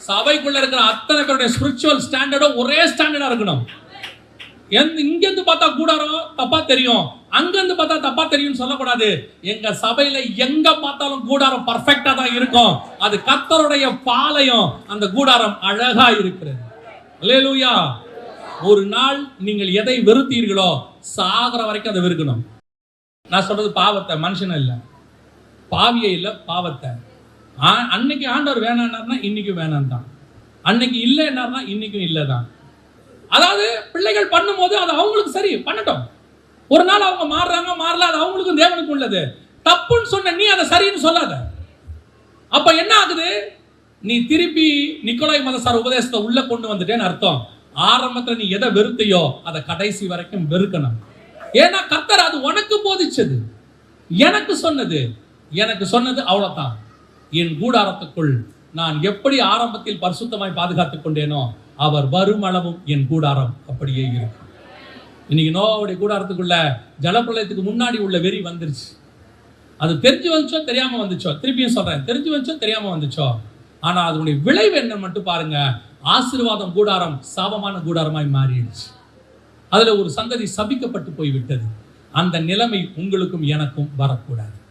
சபைக்குள்ள இருக்கிற அத்தனை பேருடைய ஸ்பிரிச்சுவல் ஸ்டாண்டர்டும் ஒரே ஸ்டாண்டர்டா இருக்கணும். எந்த இங்க இருந்து பார்த்தா கூடாரம் தப்பா தெரியும். அங்க இருந்து பார்த்தா தப்பா தெரியும்னு சொல்லக்கூடாது. எங்க சபையில எங்க பார்த்தாலும் கூடாரம் பர்ஃபெக்டா தான் இருக்கும். அது கத்தருடைய பாளையம். அந்த கூடாரம் அழகா இருக்கிறது. அல்லேலூயா ஒரு நாள் நீங்கள் எதை வெறுத்தீர்களோ சாகிற வரைக்கும் அதை வெறுக்கணும். நான் சொல்றது பாவத்தை மனுஷன் இல்ல. பாவியை இல்ல பாவத்தை. அன்னைக்கு ஆண்டவர் வேணான்னா இன்னைக்கும் வேணாம் தான் அன்னைக்கு இல்லைன்னாருன்னா இன்னைக்கும் இல்லை தான் அதாவது பிள்ளைகள் பண்ணும்போது அது அவங்களுக்கு சரி பண்ணட்டும். ஒரு நாள் அவங்க மாறுறாங்க மாறல அது அவங்களுக்கும் தேவனுக்கும் உள்ளது. தப்புன்னு சொன்ன நீ அதை சரின்னு சொல்லாத. அப்ப என்ன ஆகுது? நீ திருப்பி நிக்கோலாய் மதசார் உபதேசத்தை உள்ள கொண்டு வந்துட்டேன்னு அர்த்தம். ஆரம்பத்துல நீ எதை வெறுத்தையோ அதை கடைசி வரைக்கும் வெறுக்கணும். ஏன்னா கத்தர் அது உனக்கு போதிச்சது. எனக்கு சொன்னது. எனக்கு சொன்னது அவ்வளவுதான். என் கூடாரத்துக்குள் நான் எப்படி ஆரம்பத்தில் பரிசுத்தமாய் பாதுகாத்துக் கொண்டேனோ அவர் வருமளவும் என் கூடாரம் அப்படியே இருக்கும் இன்னைக்கு நோவாவுடைய கூடாரத்துக்குள்ள ஜலப்பிரளயத்துக்கு முன்னாடி உள்ள வெறி வந்துருச்சு. அது தெரிஞ்சு வந்துச்சோ தெரியாம வந்துச்சோ? திருப்பியும் சொல்றேன் தெரிஞ்சு வந்துச்சோ தெரியாம வந்துச்சோ? ஆனா அதனுடைய விளைவு என்ன மட்டும் பாருங்க. ஆசீர்வாதம் கூடாரம் சாபமான கூடாரமாய் மாறிடுச்சு. அதுல ஒரு சந்ததி சபிக்கப்பட்டு போய் விட்டது அந்த நிலைமை உங்களுக்கும் எனக்கும் வரக்கூடாது.